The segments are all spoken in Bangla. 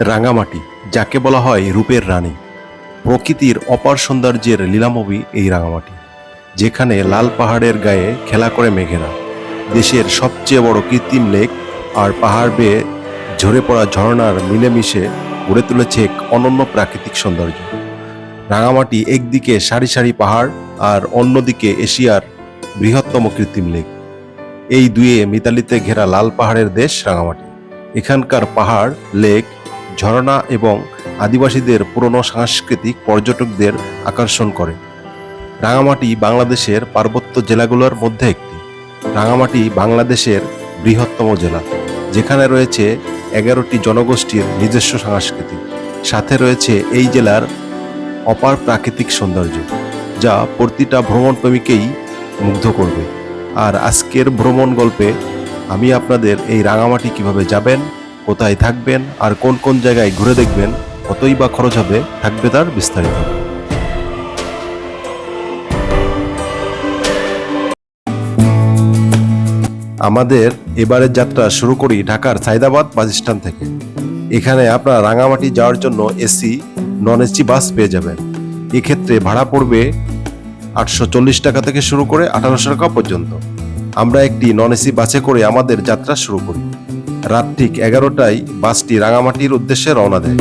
রাঙামাটি, যাকে বলা হয় রূপের রানী। প্রকৃতির অপার সৌন্দর্যের লীলামবি এই রাঙামাটি, যেখানে লাল পাহাড়ের গায়ে খেলা করে মেঘেরা। দেশের সবচেয়ে বড় কৃত্রিম লেক আর পাহাড় বেয়ে ঝরে পড়া ঝর্ণার মিলেমিশে গড়ে তুলেছে এক অনন্য প্রাকৃতিক সৌন্দর্য। রাঙামাটি একদিকে সারি সারি পাহাড় আর অন্যদিকে এশিয়ার বৃহত্তম কৃত্রিম লেক। এই দুয়ে মিতালিতে ঘেরা লাল পাহাড়ের দেশ রাঙামাটি। এখানকার পাহাড়, লেক ঝর্ণা এবং আদিবাসীদের পুরনো সাংস্কৃতিক পর্যটকদের আকর্ষণ করে। রাঙামাটি বাংলাদেশের পার্বত্য জেলাগুলোর মধ্যে একটি। রাঙামাটি বাংলাদেশের বৃহত্তম জেলা, যেখানে রয়েছে এগারোটি জনগোষ্ঠীর নিজস্ব সংস্কৃতি সাথে রয়েছে এই জেলার অপার প্রাকৃতিক সৌন্দর্য, যা প্রতিটা ভ্রমণপ্রেমীকেই মুগ্ধ করবে। আর আজকের ভ্রমণ গল্পে আমি আপনাদের এই রাঙামাটি কীভাবে যাবেন কোথায় থাকবেন আর কোন কোন জায়গায় ঘুরে দেখবেন, কতই বা খরচ হবে, থাকবে তার বিস্তারিত। আমাদের এবারের যাত্রা শুরু করি ঢাকার সাইদাবাদ বাস স্ট্যান্ড থেকে। এখানে আপনারা রাঙামাটি যাওয়ার জন্য এসি নন এসি বাস পেয়ে যাবেন। এক্ষেত্রে ভাড়া পড়বে আটশো চল্লিশ টাকা থেকে শুরু করে আঠারোশো টাকা পর্যন্ত। আমরা একটি নন এসি বাসে করে আমাদের যাত্রা শুরু করি। রাত ঠিক এগারোটায় বাসটি রাঙামাটির উদ্দেশ্যে রওনা দেয়।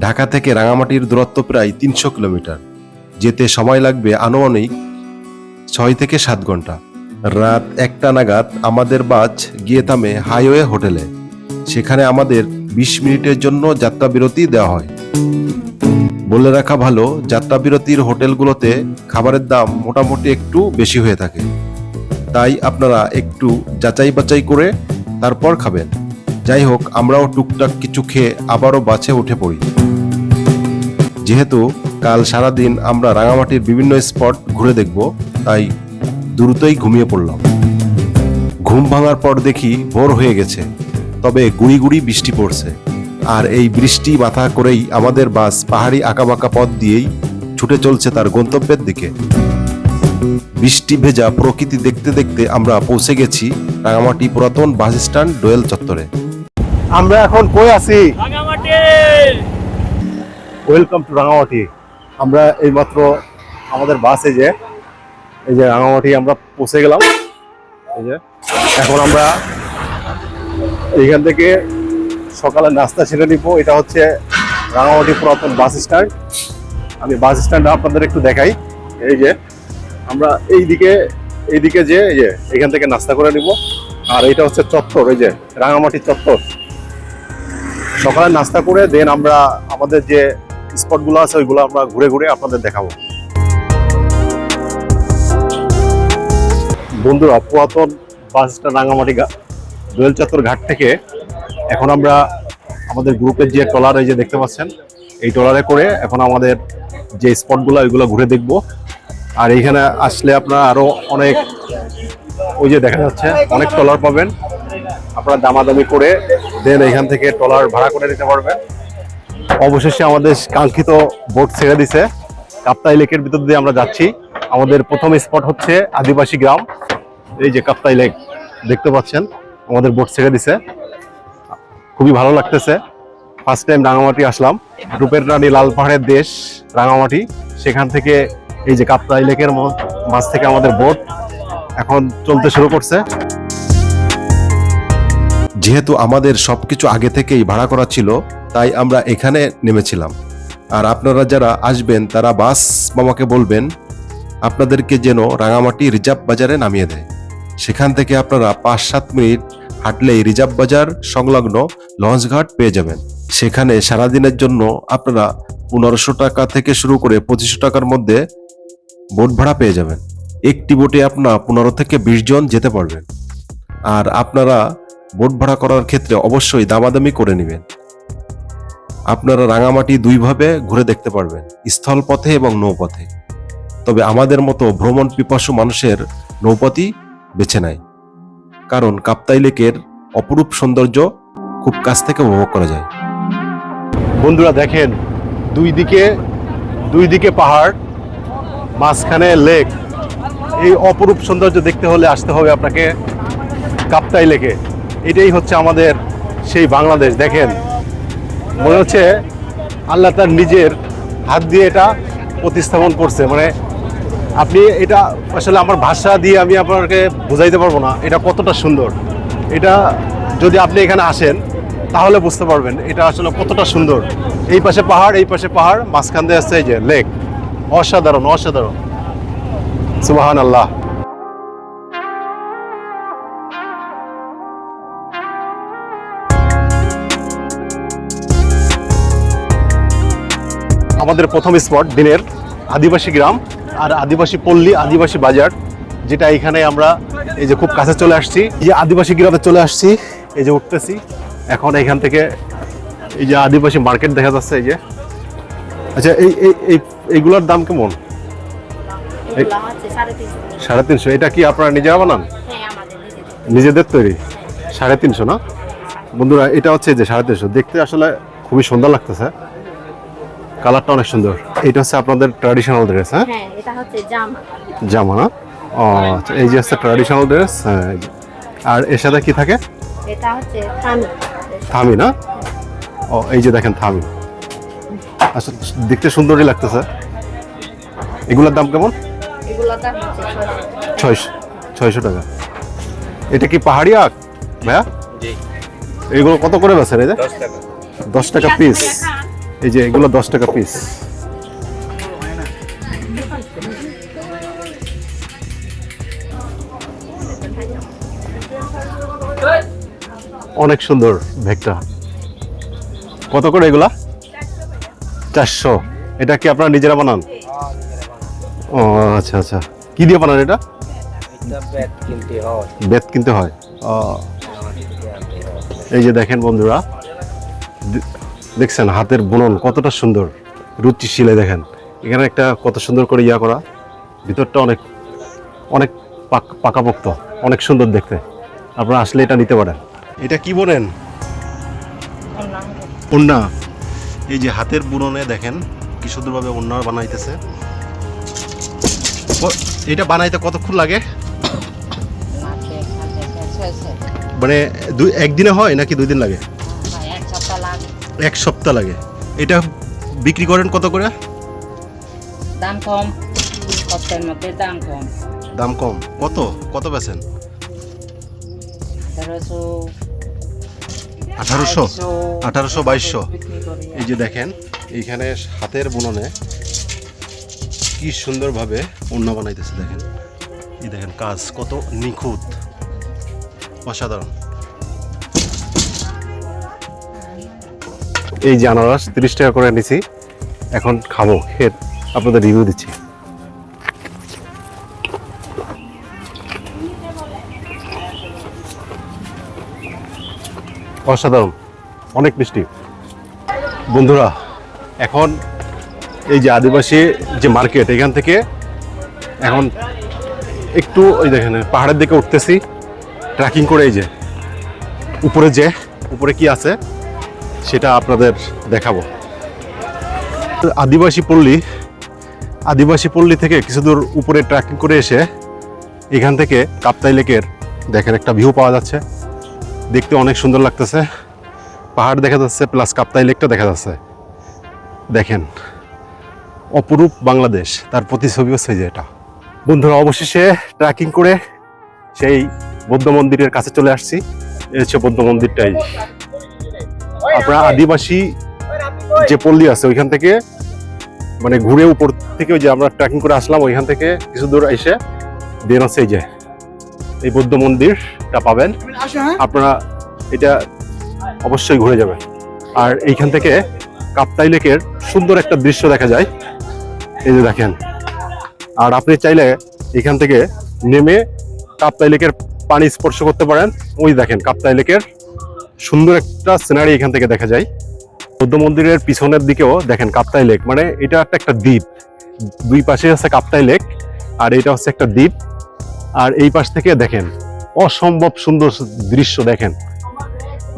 ঢাকা থেকে রাঙামাটির দূরত্ব প্রায় তিনশো কিলোমিটার। যেতে সময় লাগবে আনুমানিক ছয় থেকে সাত ঘণ্টা। রাত একটা নাগাদ আমাদের বাস গিয়ে থামে হাইওয়ে হোটেলে। সেখানে আমাদের বিশ মিনিটের জন্য যাত্রা বিরতি দেওয়া হয়। বলে রাখা ভালো যাত্রা বিরতির হোটেলগুলোতে খাবারের দাম মোটামুটি একটু বেশি হয়ে থাকে। তাই আপনারা একটু যাচাই বাছাই করে তারপর খাবেন। যাই হোক, আমরাও টুকটাক কিছু খেয়ে আবারও বাছে উঠে পড়ি। যেহেতু কাল সারাদিন আমরা রাঙামাটির বিভিন্ন স্পট ঘুরে দেখব, তাই দ্রুতই ঘুমিয়ে পড়লাম। ঘুম ভাঙার পর দেখি ভোর হয়ে গেছে, তবে গুড়ি গুড়ি বৃষ্টি পড়ছে। আর এই বৃষ্টি মাথা করেই আমাদের বাস পাহাড়ি আঁকাবাঁকা পথ দিয়েই ছুটে চলছে তার গন্তব্যের দিকে। বৃষ্টি ভেজা প্রকৃতি দেখতে দেখতে আমরা পৌঁছে গেছি রাঙামাটি পুরাতন বাস স্ট্যান্ড ডোয়েল চত্বরে। আমরা এখন কই আছি? রাঙামাটি! Welcome to Rangamati. আমরা এইমাত্র আমাদের বাসে যে এই যে রাঙামাটি আমরা পৌঁছে গেলাম। এই যে এখন আমরা এইখান থেকে সকালে নাস্তা ছেড়ে নিব। এটা হচ্ছে রাঙামাটি পুরাতন বাস স্ট্যান্ড। আমি বাস স্ট্যান্ড আপনাদের একটু দেখাই। এই যে আমরা এইদিকে এইদিকে যে, এই যে, এখান থেকে নাস্তা করে নিব। আর এটা হচ্ছে চত্বর, এই যে, রাঙামাটি চত্বর। সকালে নাস্তা করে দেন আমরা আমাদের যে স্পটগুলো আছে, ওইগুলো আমরা ঘুরে ঘুরে আপনাদের দেখাবো। বন্ধুরা, পুরাতন বাস স্ট্যান্ড রাঙামাটি দোয়েল চত্বর ঘাট থেকে এখন আমরা আমাদের গ্রুপের যে ট্রলার, এই যে দেখতে পাচ্ছেন, এই ট্রলারে করে এখন আমাদের যে স্পটগুলো, ওইগুলো ঘুরে দেখব। আর এইখানে আসলে আপনারা আরও অনেক ওই যে দেখা যাচ্ছে, অনেক ট্রলার পাবেন। আপনারা দামাদামি করে দেন এখান থেকে ট্রলার ভাড়া করে নিতে পারবেন। অবশেষে আমাদের কাঙ্ক্ষিত বোট ছেড়ে দিছে। কাপ্তাই লেকের ভিতর দিয়ে আমরা যাচ্ছি। আমাদের প্রথম স্পট হচ্ছে আদিবাসী গ্রাম। এই যে কাপ্তাই লেক, দেখতে পাচ্ছেন? আমাদের বোট ছেড়ে দিছে। খুবই ভালো লাগতেছে। ফার্স্ট টাইম রাঙামাটি আসলাম। রূপের রানী লাল পাহাড়ের দেশ, রাঙামাটি। সেখান থেকে এই যে কাপ্তাই লেকের মাছ থেকে আমাদের বোট এখন চলতে শুরু করছে। যেহেতু আমাদের সবকিছু আগে থেকেই ভাড়া করা ছিল, তাই আমরা এখানে নেমেছিলাম। আর আপনারা যারা আসবেন, তারা বাস মামাকে বলবেন, আপনাদেরকে যেন রাঙামাটি রিজার্ভ বাজারে নামিয়ে দেয়। সেখান থেকে আপনারা পাঁচ সাত মিনিট হাঁটলেই রিজার্ভ বাজার সংলগ্ন লঞ্চঘাট পেয়ে যাবেন। সেখানে সারাদিনের জন্য আপনারা পনেরোশো টাকা থেকে শুরু করে পঁচিশশো টাকার মধ্যে বোট ভাড়া পেয়ে যাবেন। একটি বোটে আপনার পনেরো থেকে বিশ জন যেতে পারবেন। আর আপনারা বোট ভাড়া করার ক্ষেত্রে অবশ্যই দামাদামি করে নেবেন। আপনারা রাঙামাটি দুইভাবে ঘুরে দেখতে পারবেন, স্থলপথে এবং নৌপথে। তবে আমাদের মতো ভ্রমণ পিপাসু মানুষের নৌপথই বেছে নেয়। কারণ কাপ্তাই লেকের অপরূপ সৌন্দর্য খুব কাছ থেকে উপভোগ করা যায়। বন্ধুরা দেখেন, দুই দিকে দুই দিকে পাহাড় মাঝখানে লেক। এই অপরূপ সৌন্দর্য দেখতে হলে আসতে হবে আপনাকে কাপ্তাই লেকে। এটাই হচ্ছে আমাদের সেই বাংলাদেশ, দেখেন। মনে হচ্ছে আল্লাহ তার নিজের হাত দিয়ে এটা প্রতিস্থাপন করছে। মানে আপনি এটা, আসলে আমার ভাষা দিয়ে আমি আপনাকে বোঝাইতে পারব না, এটা কতটা সুন্দর। এটা যদি আপনি এখানে আসেন, তাহলে বুঝতে পারবেন এটা আসলে কতটা সুন্দর। এই পাশে পাহাড়, এই পাশে পাহাড়, মাঝখান দিয়ে আসছে এই যে লেক। অসাধারণ অসাধারণ। সুবাহান আল্লাহ আমাদের প্রথম স্পট দিনের আদিবাসী গ্রাম আর আদিবাসী পল্লী, আদিবাসী বাজার, যেটা এখানে আমরা এই যে খুব কাছে চলে আসছি। এই যে আদিবাসী গ্রামে চলে আসছি, এই যে উঠতেছি। এখন এখান থেকে এই যে আদিবাসী মার্কেট দেখা যাচ্ছে, এই যে। আচ্ছা এই এই এই- এইগুলোর দাম কেমন? সাড়ে তিনশো। এটা কি আপনারা নিজেরা বানান? হ্যাঁ নিজেদের। তৈরি? সাড়ে তিনশো না? বন্ধুরা এটা হচ্ছে যে সাড়ে তিনশো। দেখতে আসলে খুবই সুন্দর লাগতেছে। কালারটা অনেক সুন্দর। এটা হচ্ছে আপনাদের ট্র্যাডিশনাল ড্রেস হ্যাঁ? হ্যাঁ জামা। না? ও আচ্ছা এই যে হচ্ছে ট্র্যাডিশনাল ড্রেস হ্যাঁ আর এর সাথে কি থাকে? এটা হচ্ছে থামি। থামি না? ও এই যে দেখেন থামি। আসলে দেখতে সুন্দরই লাগতেছে। এগুলোর দাম কেমন? ছয়শো। ছয়শো টাকা। এটা কি পাহাড়ি আখ? ভাইয়া? এগুলো কত করে বেছেন এই যে? দশ টাকা। পিস এই যে এগুলো দশ টাকা পিস অনেক সুন্দর ভেগটা। কত করে এগুলা? চারশো। এটা কি আপনারা নিজেরা বানান? ও আচ্ছা আচ্ছা। কি দিয়ে বানান এটা? এটা কিনতে হয়। বেত কিনতে হয়। ও, এই যে দেখেন বন্ধুরা দেখছেন হাতের বুনন কতটা সুন্দর রুচি শিলে দেখেন। এখানে একটা কত সুন্দর করে ইয়া করা ভিতরটা অনেক অনেক পাক- পাকাপোক্ত অনেক সুন্দর দেখতে। আপনারা আসলে এটা নিতে পারেন। এটা কি বলেন ওন্না এই যে হাতের বুননে দেখেন কি সুন্দরভাবে ওন্না বানাইতেছে। এটা বানাইতে কতক্ষণ লাগে? মানে দুই একদিনে হয় নাকি দুই দিন লাগে? এক সপ্তাহ লাগে। এক সপ্তাহ লাগে। এটা বিক্রি করেন কত করে? দাম কম। সপ্তাহের মধ্যে দাম কম। দাম কম। কত? কত বেছেন তেরোশো আঠারোশো আঠারোশো বাইশশো। এই যে দেখেন, এইখানে হাতের বুননে কি সুন্দরভাবে অন্য বানাইতেছে দেখেন। এই দেখেন কাজ কত নিখুঁত। অসাধারণ। এই যে আনারস, তিরিশ টাকা করে নিছি এখন খাব, খেয়ে আপনাদের রিভিউ দিচ্ছি। অসাধারণ। অনেক মিষ্টি। বন্ধুরা, এখন এই যে আদিবাসী যে মার্কেট, এখান থেকে এখন একটু ওই দেখেন, পাহাড়ের দিকে উঠতেছি। ট্রেকিং করে এই যে, উপরে যে, উপরে কি আছে, সেটা আপনাদের দেখাবো। আদিবাসী পল্লী আদিবাসী পল্লী থেকে কিছু দূর উপরে ট্রেকিং করে এসে এখান থেকে কাপ্তাই লেকের দেখেন একটা ভিউ পাওয়া যাচ্ছে। দেখতে অনেক সুন্দর লাগতেছে। পাহাড় দেখা যাচ্ছে প্লাস কাপ্তাই লেকটা দেখা যাচ্ছে। দেখেন, অপরূপ বাংলাদেশ, তার প্রতিছবি হচ্ছে যে এটা। বন্ধুরা, অবশেষে ট্রেকিং করে সেই বৌদ্ধ মন্দিরের কাছে চলে আসছি। হচ্ছে বৌদ্ধ মন্দিরটাই। আপনারা আদিবাসী যে পল্লী আছে, ওইখান থেকে মানে ঘুরে উপর থেকে ওই যে আমরা ট্রেকিং করে আসলাম, ওইখান থেকে কিছু দূর এসে দেন হচ্ছে এই যে। এই বৌদ্ধ মন্দিরটা পাবেন। আপনারা এটা অবশ্যই ঘুরে যাবেন। আর এইখান থেকে কাপ্তাই লেকের সুন্দর একটা দৃশ্য দেখা যায়। এই যে দেখেন। আর আপনি চাইলে এখান থেকে নেমে কাপ্তাই লেকের পানি স্পর্শ করতে পারেন। ওই দেখেন, কাপ্তাই লেকের সুন্দর একটা সিনারি এখান থেকে দেখা যায়। বৌদ্ধ মন্দিরের পিছনের দিকেও দেখেন কাপ্তাই লেক। মানে এটা একটা একটা দ্বীপ। দুই পাশে আছে কাপ্তাই লেক, আর এটা হচ্ছে একটা দ্বীপ। আর এই পাশ থেকে দেখেন, অসম্ভব সুন্দর দৃশ্য দেখেন।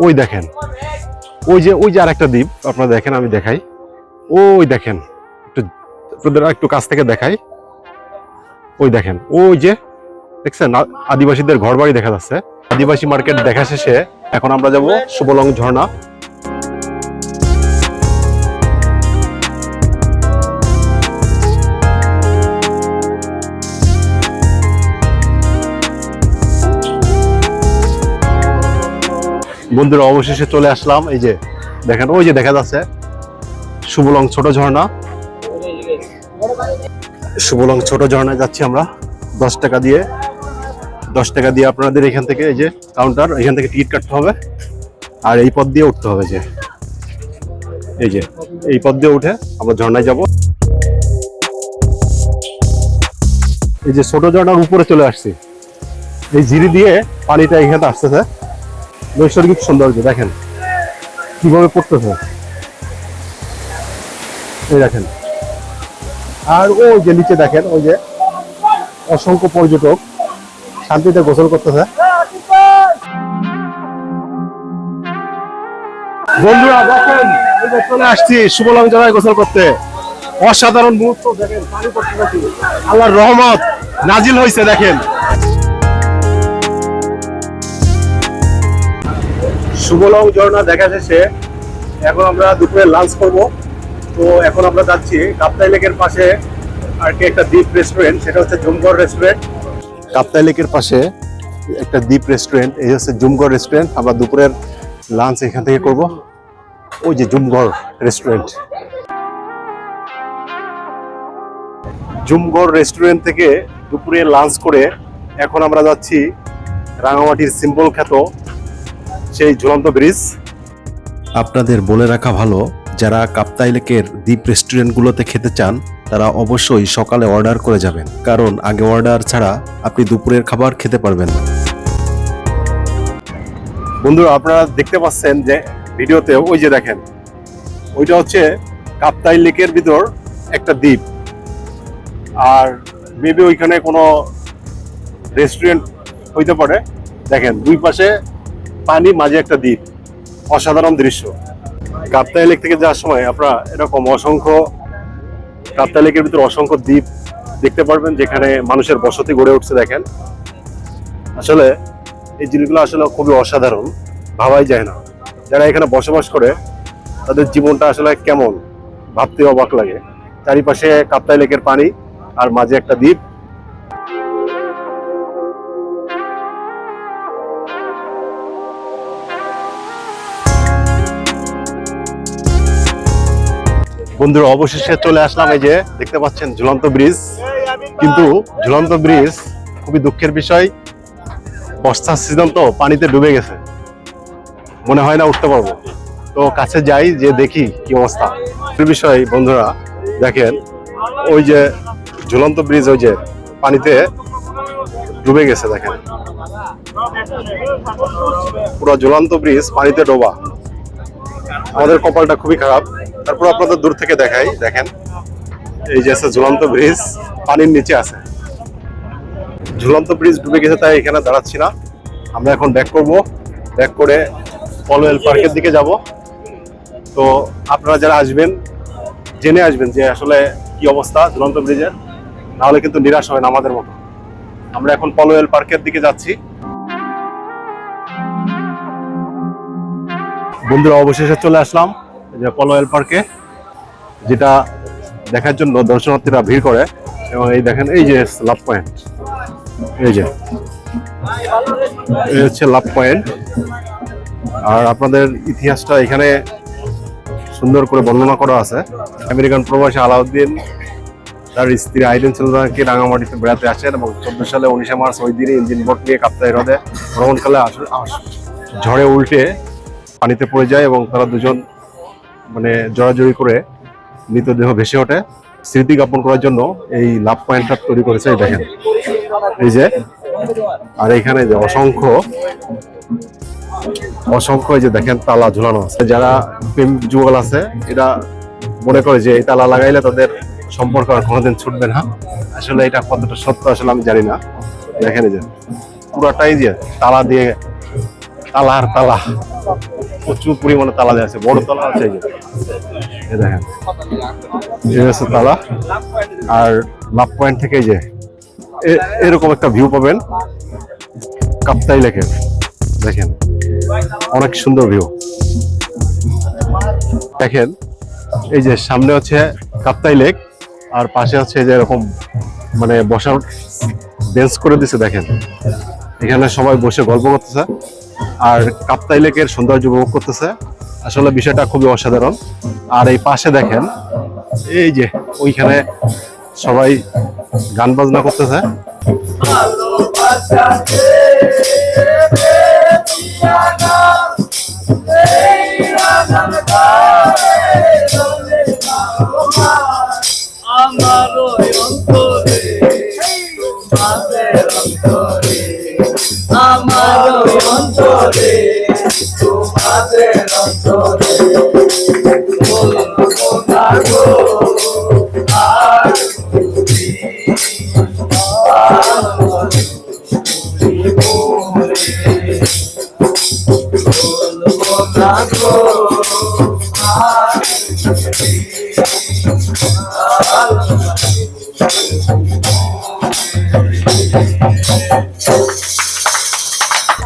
ওই দেখেন, ওই যে ওই যে আর একটা দ্বীপ, আপনারা দেখেন, আমি দেখাই। ওই দেখেন, একটু, আপনাদের একটু কাছ থেকে দেখাই। ওই দেখেন, ওই যে, দেখছেন আদিবাসীদের ঘর বাড়ি দেখা যাচ্ছে। আদিবাসী মার্কেট দেখা শেষে এখন আমরা যাব সুবলং ঝর্ণা। বন্ধুরা, অবশেষে চলে আসলাম। এই যে দেখেন, ওই যে দেখা যাচ্ছে, শুভলং ছোট ঝর্ণা। শুভলং ছোট ঝর্ণায় যাচ্ছি আমরা, দশ টাকা দিয়ে। দশ টাকা দিয়ে আপনাদের এখান থেকে এই যে কাউন্টার এখান থেকে টিকিট কাটতে হবে। আর এই পথ দিয়ে উঠতে হবে যে। এই যে, এই পথ দিয়ে উঠে আমরা ঝর্ণায় যাব। এই যে ছোট ঝর্ণার উপরে চলে আসছি। এই ঝিরি দিয়ে পানিটা এখানে আসতেছে। নৈসর্গিক সৌন্দর্য, দেখেন। কীভাবে পড়তেছে। এই দেখেন। আর ওই যে নিচে দেখেন, ওই যে অসংখ্য পর্যটক শান্তিতে গোসল করতেছে। বন্ধুরা, দেখেন চলে আসছি শুভলং জলায় গোসল করতে। অসাধারণ মুহূর্ত, দেখেন আল্লাহর রহমত নাজিল হয়েছে, দেখেন। শুভলং ঝর্ণা দেখা শেষে এখন আমরা দুপুরে লাঞ্চ করব। তো এখন আমরা যাচ্ছি কাপ্তাই লেকের পাশে আর কি একটা দ্বীপ রেস্টুরেন্ট সেটা হচ্ছে জুমগড় রেস্টুরেন্ট কাপ্তাই লেকের পাশে একটা দ্বীপ রেস্টুরেন্ট এই হচ্ছে জুমগড় রেস্টুরেন্ট আমরা দুপুরের লাঞ্চ এখান থেকে করব। ওই যে জুমগড় রেস্টুরেন্ট জুমগড় রেস্টুরেন্ট থেকে দুপুরে লাঞ্চ করে এখন আমরা যাচ্ছি রাঙামাটির সিম্বল খ্যাত সেই ঝুলন্ত ব্রিজ। আপনাদের বলে রাখা ভালো যারা কাপ্তাই লেকের দ্বীপ রেস্টুরেন্টগুলোতে খেতে চান তারা অবশ্যই সকালে অর্ডার করে যাবেন কারণ আগে অর্ডার ছাড়া আপনি দুপুরের খাবার খেতে পারবেন না। বন্ধুরা আপনারা দেখতে পাচ্ছেন যে ভিডিওতে ওই যে দেখেন ওইটা হচ্ছে কাপ্তাই লেকের ভিতর একটা দ্বীপ। আর মেবি ওইখানে কোনো রেস্টুরেন্ট হইতে পারে। দেখেন দুই পাশে পানি মাঝে একটা দ্বীপ, অসাধারণ দৃশ্য। কাপ্তাই লেক থেকে যাওয়ার সময় আপনারা এরকম অসংখ্য কাপ্তাই লেকের ভিতরে অসংখ্য দ্বীপ দেখতে পারবেন, যেখানে মানুষের বসতি গড়ে উঠছে, দেখেন। আসলে এই জিনিসগুলো আসলে খুবই অসাধারণ, ভাবাই যায় না। যারা এখানে বসবাস করে, তাদের জীবনটা আসলে কেমন ভাবতে অবাক লাগে। চারিপাশে কাপ্তাই লেকের পানি আর মাঝে একটা দ্বীপ। বন্ধুরা, অবশেষে চলে আসলাম এই যে, দেখতে পাচ্ছেন ঝুলন্ত ব্রিজ। কিন্তু ঝুলন্ত ব্রিজ খুবই দুঃখের বিষয়, বর্ষার সিজন তো পানিতে ডুবে গেছে। মনে হয় না উঠতে পারব। তো কাছে যাই, যে দেখি কি অবস্থা। বিষয়, বন্ধুরা, দেখেন, ওই যে ঝুলন্ত ব্রিজ, ওই যে পানিতে ডুবে গেছে, দেখেন। পুরো ঝুলন্ত ব্রিজ পানিতে ডোবা। আমাদের কপালটা খুবই খারাপ। তারপর আপনাদের দূর থেকে দেখাই, দেখেন। এই যে আছে ঝুলন্ত ব্রিজ, পানির নিচে আছে। ঝুলন্ত ব্রিজ ডুবে গেছে তাই এখানে দাঁড়াচ্ছি না। আমরা এখন ব্যাক করব। ব্যাক করে পলোয়েল পার্কের দিকে যাব। তো আপনারা যারা আসবেন, জেনে আসবেন যে আসলে কি অবস্থা ঝুলন্ত ব্রিজের। নাহলে কিন্তু নিরাশ হয় না আমাদের মতো। আমরা এখন পলোয়েল পার্কের দিকে যাচ্ছি। বন্ধুরা, অবশেষে চলে আসলাম যে পলোয়েল পার্কে যেটা দেখার জন্য দর্শনার্থীরা ভিড় করে। এবং এই দেখেন, এই যে লাভ পয়েন্ট এই যে, এই হচ্ছে লাভ পয়েন্ট আর আপনাদের ইতিহাসটা এখানে সুন্দর করে বর্ণনা করা আছে। আমেরিকান প্রবাসী আলাউদ্দিন, তার স্ত্রী আইডেন সিলভারকে রাঙামাটিতে বেড়াতে আসেন এবং চোদ্দ সালে উনিশে মার্চ ওই দিনে ইঞ্জিন বোট নিয়ে কাপ্তাই হ্রদে ভ্রমণকালে ঝড়ে উল্টে পানিতে পড়ে যায় এবং তারা দুজন মানে জড়াজড়ি করে মৃতদেহ ভেসে ওঠে। স্মৃতি জ্ঞাপন করার জন্য এই লাভ পয়েন্টটা তৈরি করেছে দেখেন। এই যে, আর এখানে যে অসংখ্য অসংখ্য যে দেখেন তালা ঝুলানো আছে। যারা প্রেম যুগল আছে এটা মনে করে যে এই তালা লাগাইলে তাদের সম্পর্ক আর কোনোদিন ছুটবে না। আসলে এটা কতটা সত্য আসলে আমি জানি না। দেখেন এই যে, পুরাটাই যে তালা দিয়ে তালা আর তালা। প্রচুর পরিমাণে তালা দেওয়া আছে, বড় তালা আছে দেখেন তালা। আর লাভ পয়েন্ট থেকে যে এরকম একটা ভিউ পাবেন। কাপ্তাই লেকের, দেখেন, অনেক সুন্দর ভিউ দেখেন, এই যে সামনে হচ্ছে কাপ্তাই লেক, আর পাশে হচ্ছে যে এরকম মানে বসার বেঞ্চ করে দিছে, দেখেন। এখানে সবাই বসে গল্প করতেছে। আর কাপ্তাই লেকের সৌন্দর্য উপভোগ করতেছে। আসলে বিষয়টা খুবই অসাধারণ। আর এই পাশে দেখেন, এই যে ওইখানে সবাই গান বাজনা করতেছে।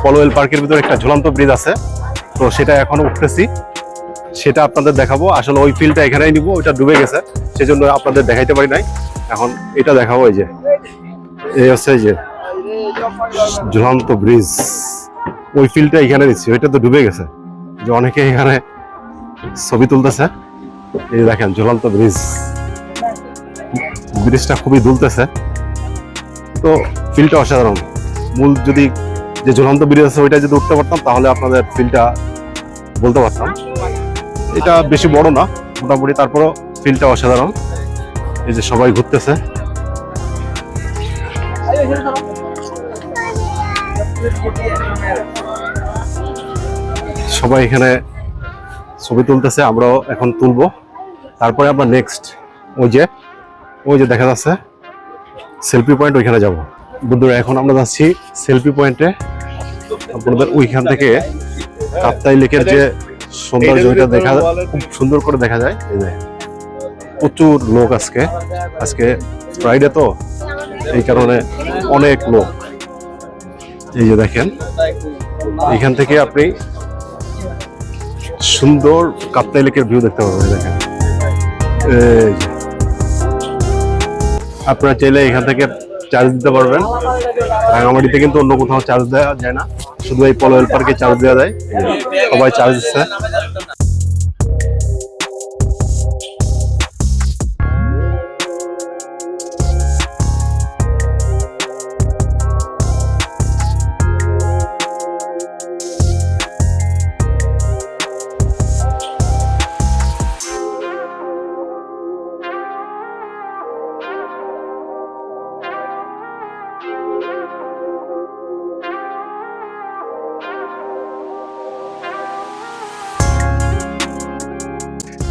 পলোয়েল পার্কের ভিতরে একটা ঝুলন্ত ব্রিজ আছে। তো সেটা এখন উঠতেছি। সেটা আপনাদের দেখাবো। আসলে ওই ফিল্ডটা এখানেই নিব, ওইটা ডুবে গেছে, সেজন্য আপনাদের দেখাইতে পারি নাই। এখন এটা দেখাবো এই যে। এই হচ্ছে এই যে, ঝুলন্ত ব্রিজ ওই ফিল্ডটা এখানে নিচ্ছি, ওইটা তো ডুবে গেছে। যে অনেকে এখানে ছবি তুলতেছে। এই দেখেন, ঝুলন্ত ব্রিজ ব্রিজটা খুবই দুলতেছে। তো ফিল্ডটা অসাধারণ। মূল যদি যে ঝুলন্ত ব্রিজ আছে, ওইটা যদি উঠতে পারতাম, তাহলে আপনাদের ফিল্ডটা বলতে পারতাম। এটা বেশি বড় না, মোটামুটি তারপরও ফিল্ডটা অসাধারণ। এই যে সবাই ঘুরতেছে। সবাই এখানে ছবি তুলতেছে, আমরাও এখন তুলবো। তারপরে আমরা নেক্সট ওই যে ওই যে দেখা যাচ্ছে সেলফি পয়েন্ট ওইখানে যাব। বন্ধুরা, এখন আমরা যাচ্ছি সেলফি পয়েন্টে আপনাদের ওইখান থেকে কাপ্তাই লেকের যে দেখা খুব সুন্দর করে দেখা যায়। এই যে প্রচুর লোক আজকে। আজকে ফ্রাইডে তো এই কারণে অনেক লোক। এই যে দেখেন এখান থেকে আপনি সুন্দর কাপ্তাই লেকের ভিউ দেখতে পাবেন দেখেন। আপনারা চাইলে এখান থেকে চার্জ দিতে পারবেন। রাঙামাটিতে কিন্তু অন্য কোথাও চার্জ দেওয়া যায় না। শুধু এই পলোয়েল পার্কে চার্জ দেওয়া যায়। সবাই চার্জ দিচ্ছে।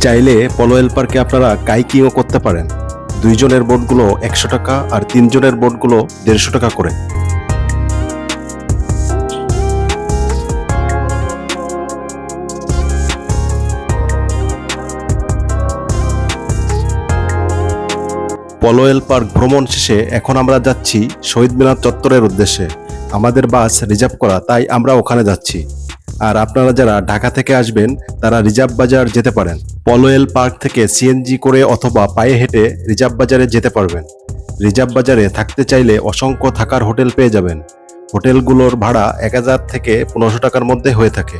চাইলে পলোয়েল পার্কে আপনারা কাইকিংও করতে পারেন। দুইজনের বোটগুলো একশো টাকা আর তিনজনের বোটগুলো দেড়শো টাকা করে। পলোয়েল পার্ক ভ্রমণ শেষে এখন আমরা যাচ্ছি শহীদ মিনার চত্বরের উদ্দেশ্যে। আমাদের বাস রিজার্ভ করা, তাই আমরা ওখানে যাচ্ছি। আর আপনারা যারা ঢাকা থেকে আসবেন, তারা রিজার্ভ বাজার যেতে পারেন। পলোয়েল পার্ক থেকে সিএনজি করে অথবা পায়ে হেঁটে রিজার্ভ বাজারে যেতে পারবেন। রিজার্ভ বাজারে থাকতে চাইলে অসংখ্য থাকার হোটেল পেয়ে যাবেন। হোটেলগুলোর ভাড়া এক হাজার থেকে পনেরোশো টাকার মধ্যে হয়ে থাকে।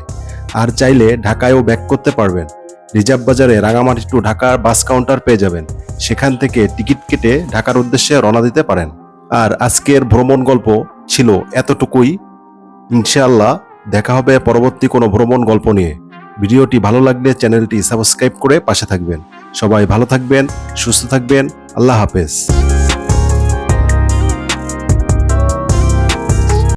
আর চাইলে ঢাকায়ও ব্যাক করতে পারবেন। রিজার্ভ বাজারে রাঙামাটি টু ঢাকার বাস কাউন্টার পেয়ে যাবেন। সেখান থেকে টিকিট কেটে ঢাকার উদ্দেশ্যে রওনা দিতে পারেন। আর আজকের ভ্রমণ গল্প ছিল এতটুকুই। ইনশাআল্লাহ দেখা হবে পরবর্তী কোনো ভ্রমণ গল্প নিয়ে। ভিডিওটি ভালো লাগলে চ্যানেলটি সাবস্ক্রাইব করে পাশে থাকবেন। সবাই ভালো থাকবেন, সুস্থ থাকবেন। আল্লাহ হাফেজ।